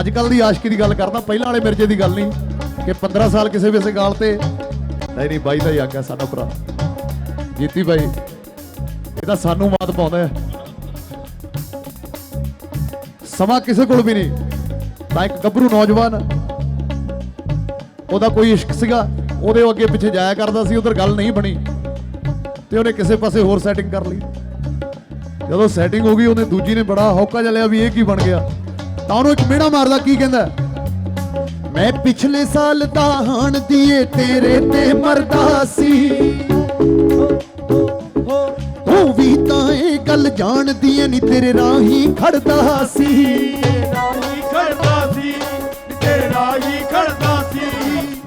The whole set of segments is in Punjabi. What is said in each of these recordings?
ਅੱਜ ਕੱਲ ਦੀ ਆਸ਼ਕੀ ਦੀ ਗੱਲ ਕਰਦਾ, ਪਹਿਲਾਂ ਵਾਲੇ ਮਿਰਜੇ ਦੀ ਗੱਲ ਨਹੀਂ, ਕਿ 15 ਸਾਲ ਕਿਸੇ ਵੀ ਗਾਲ ਤੇ ਨਹੀਂ ਨਹੀਂ, ਬਾਈ ਦਾ ਹੀ ਆਗਿਆ ਸਾਡਾ ਭਰਾ। ਜੀਤੀ ਬਾਈ, ਇਹ ਤਾਂ ਸਾਨੂੰ ਮਾਤ ਪਾਉਂਦਾ ਹੈ। ਸਮਾਂ ਕਿਸੇ ਕੋਲ ਵੀ ਨਹੀਂ। ਤਾਂ ਇੱਕ ਗੱਭਰੂ ਨੌਜਵਾਨ, ਉਹਦਾ ਕੋਈ ਇਸ਼ਕ ਸੀਗਾ, ਉਹਦੇ ਅੱਗੇ ਪਿੱਛੇ ਜਾਇਆ ਕਰਦਾ ਸੀ, ਉਧਰ ਗੱਲ ਨਹੀਂ ਬਣੀ। ਤੇ ਉਹਨੇ ਕਿਸੇ ਪਾਸੇ ਹੋਰ ਸੈਟਿੰਗ ਕਰ ਲਈ। ਜਦੋਂ ਸੈਟਿੰਗ ਹੋ ਗਈ, ਉਹਨੇ ਦੂਜੀ ਨੇ ਬੜਾ ਹੌਕਾ ਜਲਿਆ ਵੀ ਇਹ ਕੀ ਬਣ ਗਿਆ। ਤਾਂ ਉਹਨੂੰ ਇੱਕ ਮਿਹਣਾ ਮਾਰਦਾ, ਕੀ ਕਹਿੰਦਾ? ਮੈਂ ਪਿਛਲੇ ਸਾਲ ਦਾ ਹਾਣ ਦੀਏ, ਤੇਰੇ ਤੇ ਮਰਦਾ ਸੀ। ਤੂੰ ਵੀ ਤਾਂ ਇਹ ਗੱਲ ਜਾਣਦੀ ਐ ਨਹੀਂ ਤੇਰੇ ਰਾਹੀਂ ਖੜਦਾ ਸੀ। ਰਾਹੀ ਖੜਦਾ ਸੀ ਤੇਰੇ ਰਾਹੀ ਖੜਦਾ ਸੀ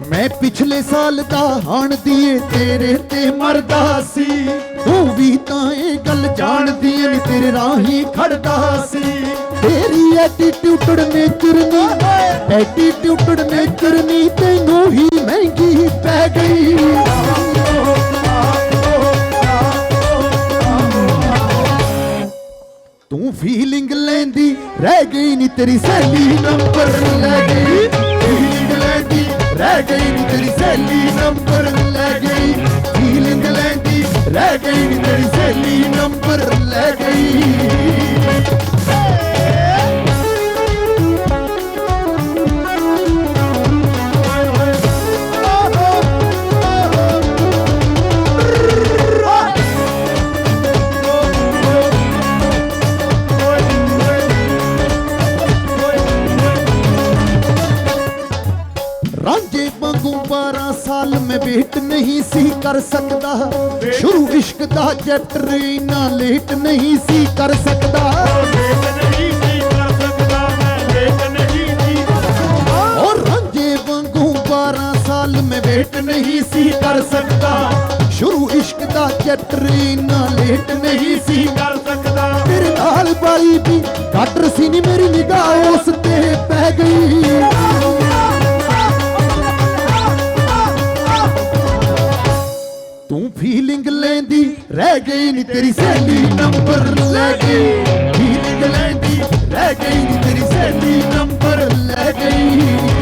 ਮੈਂ ਪਿਛਲੇ ਸਾਲ ਦਾ ਹਾਣ ਦੀਏ, ਤੇਰੇ ਤੇ ਮਰਦਾ ਸੀ। ਤੂੰ ਵੀ ਤਾਂ ਇਹ ਗੱਲ ਜਾਣਦੀ ਐ ਨਹੀਂ ਤੇਰੇ ਰਾਹੀਂ ਖੜਦਾ ਸੀ। ਤੇਰੀ ਐਟੀਟਿਊਡ ਨੇਚਰ ਨਹੀਂ ਐਟੀਟਿਊਡ ਨੇਚਰ ਨਹੀਂ ਤੈਨੂੰ ਹੀ ਮਹਿੰਗੀ ਪੈ ਗਈ। ਤੂੰ ਫੀਲਿੰਗ ਲੈਂਦੀ, ਰਹਿ ਗਈ ਨੀ ਤੇਰੀ ਸਹੇਲੀ ਨੰਬਰ ਲੈ ਗਈ। ਫੀਲਿੰਗ ਲੈਂਦੀ, ਰਹਿ ਗਈ ਨੀ ਤੇਰੀ ਸਹੇਲੀ ਨੰਬਰ ਲੈ ਗਈ। ਫੀਲਿੰਗ ਲੈਂਦੀ, ਰਹਿ ਗਈ ਨੀ 12 ਸਾਲ ਮੈਂ ਵੇਟ ਨਹੀਂ ਸੀ ਕਰ ਸਕਦਾ ਸ਼ੁਰੂ ਇਸ਼ਕ ਦਾ ਚੈਪਟਰ ਇਨਾ ਲੇਟ ਨਹੀਂ ਸੀ ਕਰ ਸਕਦਾ ਲੇਟ ਨਹੀਂ ਸੀ ਕਰ ਸਕਦਾ ਮੈਂ ਲੇਟ ਨਹੀਂ ਸੀ ਔਰ ਰਾਂਝੇ ਵਾਂਗੂ 12 ਸਾਲ ਮੈਂ ਵੇਟ ਨਹੀਂ ਸੀ ਕਰ ਸਕਦਾ ਸ਼ੁਰੂ ਇਸ਼ਕ ਦਾ ਚੈਪਟਰ ਇਨਾ ਲੇਟ ਨਹੀਂ ਸੀ ਕਰ ਸਕਦਾ ਤੇਰੇ ਨਾਲ ਵਾਲੀ ਵੀ ਡਾਕਟਰ ਸੀ ਨੀ ਮੇਰੀ ਨਿਗਾਹ ਉਸ ਤੇ ਪੈ ਗਈ ਰਹਿ ਗਈ ਨੀ ਤੇਰੀ ਸਹੇਲੀ, ਨੰਬਰ ਲੈ ਗਈ। ਫੀਲਿੰਗ ਲੈਂਦੀ ਰਹਿ ਗਈ ਨੀ ਤੇਰੀ ਸਹੇਲੀ, ਨੰਬਰ ਲੈ ਗਈ।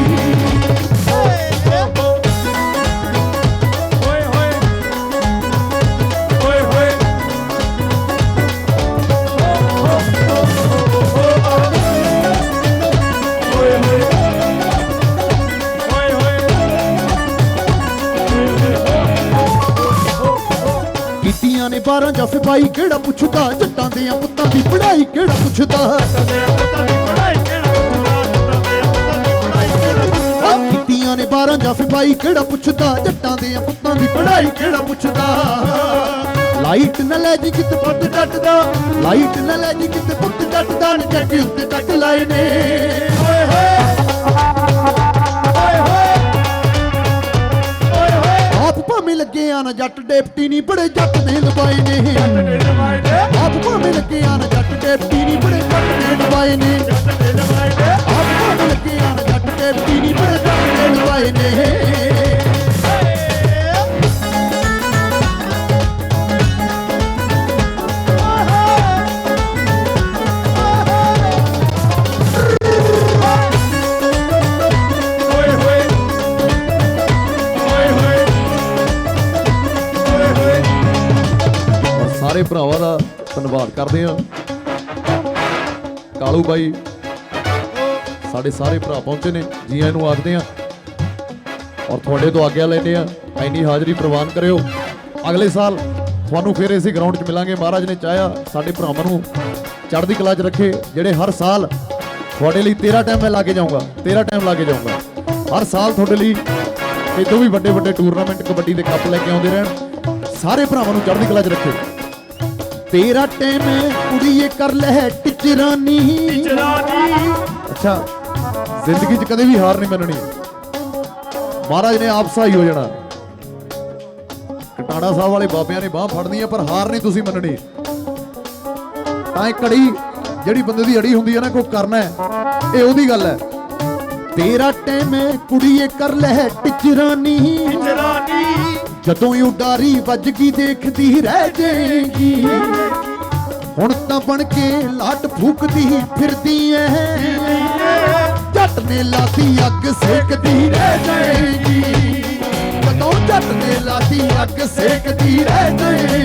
ਕੀਤੀਆਂ ਨੇ 12 ਜਾਂ ਸਿਪਾਹੀ ਕਿਹੜਾ ਪੁੱਛਦਾ? ਜੱਟਾਂ ਦੇ ਪੁੱਤਾਂ ਦੀ ਪੜ੍ਹਾਈ ਕਿਹੜਾ ਪੁੱਛਦਾ? ਕੀਤੀਆਂ ਨੇ 12 ਜਾਂ ਸਿਪਾਹੀ ਕਿਹੜਾ ਪੁੱਛਦਾ? ਜੱਟਾਂ ਦੇ ਪੁੱਤਾਂ ਦੀ ਪੜ੍ਹਾਈ ਕਿਹੜਾ ਪੁੱਛਦਾ? ਲਾਈਟ ਨਾ ਲੈ ਜੀ ਕਿਤੇ ਪੁੱਤ ਡੱਟਦਾ ਲਾਈਟ ਨਾ ਲੈ ਜੀ ਕਿਤੇ ਪੁੱਤ ਡੱਟਦਾ ਨੇ ਜੱਟੀ ਉੱਤੇ ਕੱਟ ਲਾਏ ਨੇ। ਭਾਵੇਂ ਲੱਗੇ ਆ ਨਾ ਜੱਟ ਡੇਪਟੀ ਨਹੀਂ ਬੜੇ ਜੱਟ ਨੇ ਲਵਾਏ ਨੇ। ਆਪ ਭਾਵੇਂ ਲੱਗੇ ਆ ਨਾ ਜੱਟ ਡੇਪਟੀ ਨਹੀਂ ਬੜੇ ਜੱਟ ਨੇ ਲਵਾਏ ਨੇ। ਆਪ ਭਾਵੇਂ ਲੱਗੇ ਆ ਨਾ ਜੱਟ ਡੇਪਟੀ ਨਹੀਂ ਬੜੇ ਜੱਟ ਨੇ ਲਵਾਏ ਨੇ। ਸਾਰੇ ਭਰਾਵਾਂ ਦਾ ਧੰਨਵਾਦ ਕਰਦੇ ਹਾਂ। ਕਾਲੂ ਬਾਈ ਸਾਡੇ ਸਾਰੇ ਭਰਾ ਪਹੁੰਚੇ ਨੇ, ਜੀ ਆਇਆਂ ਨੂੰ ਆਖਦੇ ਹਾਂ। ਔਰ ਤੁਹਾਡੇ ਤੋਂ ਆਗਿਆ ਲੈਂਦੇ ਹਾਂ। ਐਨੀ ਹਾਜ਼ਰੀ ਪ੍ਰਵਾਨ ਕਰਿਓ। ਅਗਲੇ ਸਾਲ ਤੁਹਾਨੂੰ ਫਿਰ ਇਸੇ ਗਰਾਊਂਡ 'ਚ ਮਿਲਾਂਗੇ। ਮਹਾਰਾਜ ਨੇ ਚਾਹਿਆ ਸਾਡੇ ਭਰਾਵਾਂ ਨੂੰ ਚੜ੍ਹਦੀ ਕਲਾ 'ਚ ਰੱਖੇ, ਜਿਹੜੇ ਹਰ ਸਾਲ ਤੁਹਾਡੇ ਲਈ 13 ਟਾਈਮ ਮੈਂ ਲਾ ਕੇ ਜਾਊਂਗਾ 13 ਟਾਈਮ ਲਾ ਕੇ ਜਾਊਂਗਾ। ਹਰ ਸਾਲ ਤੁਹਾਡੇ ਲਈ ਇਦੋਂ ਵੀ ਵੱਡੇ ਵੱਡੇ ਟੂਰਨਾਮੈਂਟ ਕਬੱਡੀ ਦੇ ਕੱਪ ਲੈ ਕੇ ਆਉਂਦੇ ਰਹਿਣ। ਸਾਰੇ ਭਰਾਵਾਂ ਨੂੰ ਚੜ੍ਹਦੀ ਕਲਾ 'ਚ ਰੱਖੇ। ਤੇਰਾ ਟਾਈਮ ਕੁੜੀਏ ਕਰ ਲੈ ਟਿਚਰਾਨੀ। ਜਨਾਨੀ ਅੱਛਾ ਜ਼ਿੰਦਗੀ 'ਚ ਕਦੇ ਵੀ ਹਾਰ ਨਹੀਂ ਮੰਨਣੀ। ਮਹਾਰਾਜ ਨੇ ਆਪ ਸਹਾਈ ਹੋ ਜਾਣਾ। ਕਟਾੜਾ ਸਾਹਿਬ ਵਾਲੇ ਬਾਬਿਆਂ ਨੇ ਬਾਹ ਫੜਨੀ ਆ ਪਰ ਹਾਰ ਨਹੀਂ ਤੁਸੀਂ ਮੰਨਣੀ। ਤਾਂ ਇਹ ਕੜੀ ਜਿਹੜੀ ਬੰਦੇ ਦੀ ਅੜੀ ਹੁੰਦੀ ਹੈ ਨਾ ਕੋਈ ਕਰਨਾ ਹੈ ਇਹ ਉਹਦੀ ਗੱਲ ਹੈ। ਤੇਰਾ ਟਾਈਮ ਕੁੜੀਏ ਕਰ ਲੈ ਟਿਚਰਾਨੀ। ਜਨਾਨੀ ਜਦੋਂ ਹੀ ਉਡਾਰੀ ਵੱਜ ਗਈ ਦੇਖਦੀ ਰਹਿ ਜਾਏਗੀ। ਹੁਣ ਤਾਂ ਬਣ ਕੇ ਲਾਟ ਫੂਕਦੀ ਫਿਰਦੀ ਐ। ਨੇ ਲਾਤੀ ਅੱਗ ਸੇਕਦੀ ਰਹਿ ਜਾਏਗੀ। ਜਦੋਂ ਜੱਟ ਨੇ ਲਾਤੀ ਅੱਗ ਸੇਕਦੀ ਰਹਿ ਜਾਏਗੀ।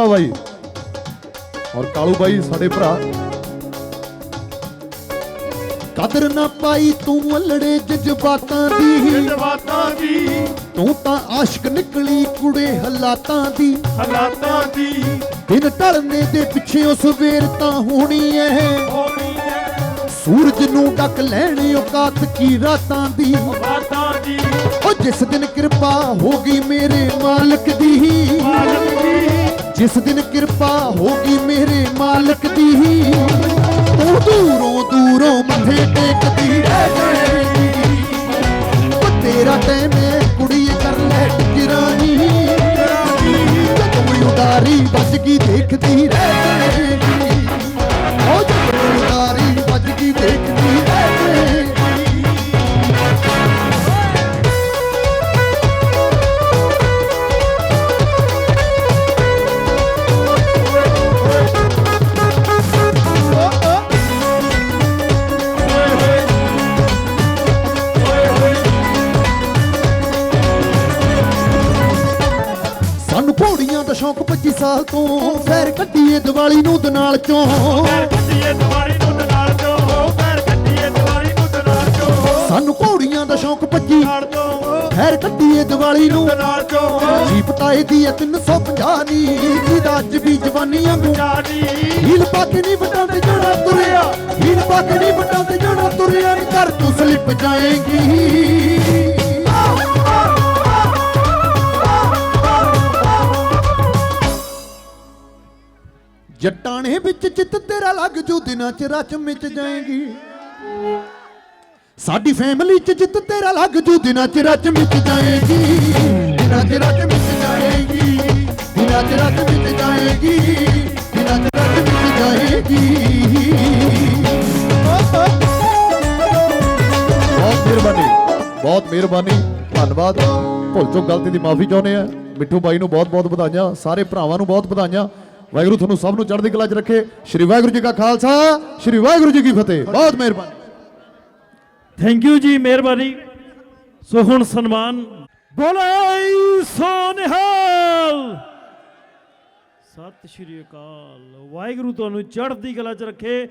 ਸੀਪਾ ਬਾਈ ਔਰ ਕਾਲੂ ਬਾਈ ਸਾਡੇ ਭਰਾ। ਕਦਰ ਨਾ ਪਾਈ ਤੂੰ ਅਲੜੇ ਜਜ਼ਬਾਤਾਂ ਦੀ। ਜਜ਼ਬਾਤਾਂ ਦੀ। ਤੂੰ ਤਾਂ ਆਸ਼ਕ ਨਿਕਲੀ ਕੁੜੇ ਹਾਲਾਤਾਂ ਦੀ। ਹਾਲਾਤਾਂ ਦੀ। ਦਿਨ ਢਲਣੇ ਦੇ ਪਿੱਛੇ ਉਹ ਸਵੇਰ ਤਾਂ ਹੋਣੀ ਐ। ਹੋਣੀ ਹੈ ਸੂਰਜ ਨੂੰ ਡੱਕ ਲੈਣ ਔਕਾਤ ਕੀ ਰਾਤਾਂ ਦੀ। ਬਾਤਾਂ ਦੀ। ਉਹ ਜਿਸ ਦਿਨ ਕਿਰਪਾ ਹੋ ਗਈ ਮੇਰੇ ਮਾਲਕ ਦੀ। ਮਾਲਕ ਦੀ ਜਿਸ ਦਿਨ ਕਿਰਪਾ ਹੋ ਗਈ ਮੇਰੇ ਮਾਲਕ ਦੀ ਤੂੰ ਦੂਰੋਂ ਦੂਰੋਂ ਮੱਥੇ ਟੇਕਦੀ ਰਹਿ ਤੇਰਾ ਟਾਈਮ ਹੈ ਕੁੜੀਏ ਕਰ ਲੈ ਟਿਕਰਾਨੀ। ਜਦੋਂ ਉਡਾਰੀ ਵੱਜ ਗਈ, ਦੇਖਦੀ ਰਹਿ ਸ਼ੌਂਕ 25 ਸਾਲ ਤੋਂ ਫੇਰ ਕੱਢੀਏ ਦੀਵਾਲੀ ਨੂੰ ਦਨਾਲ ਚੋਂ। ਪੈਰ ਕੱਟੀਏ ਦੀਵਾਰੀ ਨੂੰ ਨਾਲ ਜੋ ਪੈਰ ਕੱਟੀਏ ਦੀਵਾਰੀ ਨੂੰ ਨਾਲ ਜੋ ਸਾਨੂੰ ਘੋੜੀਆਂ ਦਾ ਸ਼ੌਂਕ 25 ਨਾਲ ਜੋ ਫੇਰ ਕੱਢੀਏ ਦੀਵਾਲੀ ਨੂੰ ਨਾਲ ਜੋ ਜੀਪ ਤਾਏ ਦੀ ਐ 350 ਨੀ। ਜਿਹਦਾ ਅੱਜ ਵੀ ਜਵਾਨੀ ਵਾਂਗੂ। ਜਾਨੀ ਹੀਲ ਪਾ ਕੇ ਨਹੀਂ ਵੱਟਾਂ ਤੇ ਜਾਣਾ ਤੁਰਿਆ। ਹੀਲ ਪਾ ਕੇ ਨਹੀਂ ਵੱਟਾਂ ਤੇ ਜਾਣਾ ਤੁਰਿਆ ਨੀ। ਘਰ ਤੂੰ ਸਲਿੱਪ ਜਾਏਗੀ। ਜਟਾਣੇ ਵਿੱਚ ਚਿੱਤ ਤੇਰਾ ਲੱਗ ਜੂ, ਦਿਨਾਂ ਚ ਰਚ ਮਿਚ ਜਾਏਗੀ। ਸਾਡੀ ਫੈਮਿਲੀ ਚ ਜਿੱਤ ਤੇਰਾ ਲੱਗ ਜੂ, ਦਿਨਾਂ ਚ ਰਚ ਮਿਚ ਜਾਏਗੀ। ਦਿਨਾਂ ਚ ਰਚ ਮਿਚ ਜਾਏਗੀ, ਦਿਨਾਂ ਚ ਰਚ ਮਿਚ ਜਾਏਗੀ, ਦਿਨਾਂ ਚ ਰਚ ਮਿਚ ਜਾਏਗੀ। ਬਹੁਤ ਮਿਹਰਬਾਨੀ ਬਹੁਤ ਮਿਹਰਬਾਨੀ, ਧੰਨਵਾਦ। ਭੁੱਲ ਚੁੱਕ ਗਲਤੀ ਦੀ ਮਾਫੀ ਚਾਹੁੰਦੇ ਆ। ਮਿੱਠੂ ਬਾਈ ਨੂੰ ਬਹੁਤ ਬਹੁਤ ਵਧਾਈਆਂ, ਸਾਰੇ ਭਰਾਵਾਂ ਨੂੰ ਬਹੁਤ ਵਧਾਈਆਂ। ਵਾਹਿਗੁਰੂ ਤੁਹਾਨੂੰ ਸਭ ਨੂੰ ਚੜ੍ਹਦੀ ਕਲਾ 'ਚ ਰੱਖੇ। ਸ਼੍ਰੀ ਵਾਹਿਗੁਰੂ ਜੀ ਕਾ ਖਾਲਸਾ, ਸ਼੍ਰੀ ਵਾਹਿਗੁਰੂ ਜੀ ਕੀ ਫਤਿਹ। ਬਹੁਤ ਮਿਹਰਬਾਨੀ। ਥੈਂਕ ਯੂ ਜੀ, ਮਿਹਰਬਾਨੀ। ਸੋ ਹੁਣ ਸਨਮਾਨ। ਬੋਲੇ ਸੋਨਿਹਾਲ। ਸਤਿ ਸ਼੍ਰੀ ਅਕਾਲ। ਵਾਹਿਗੁਰੂ ਤੁਹਾਨੂੰ ਚੜ੍ਹਦੀ ਕਲਾ 'ਚ ਰੱਖੇ।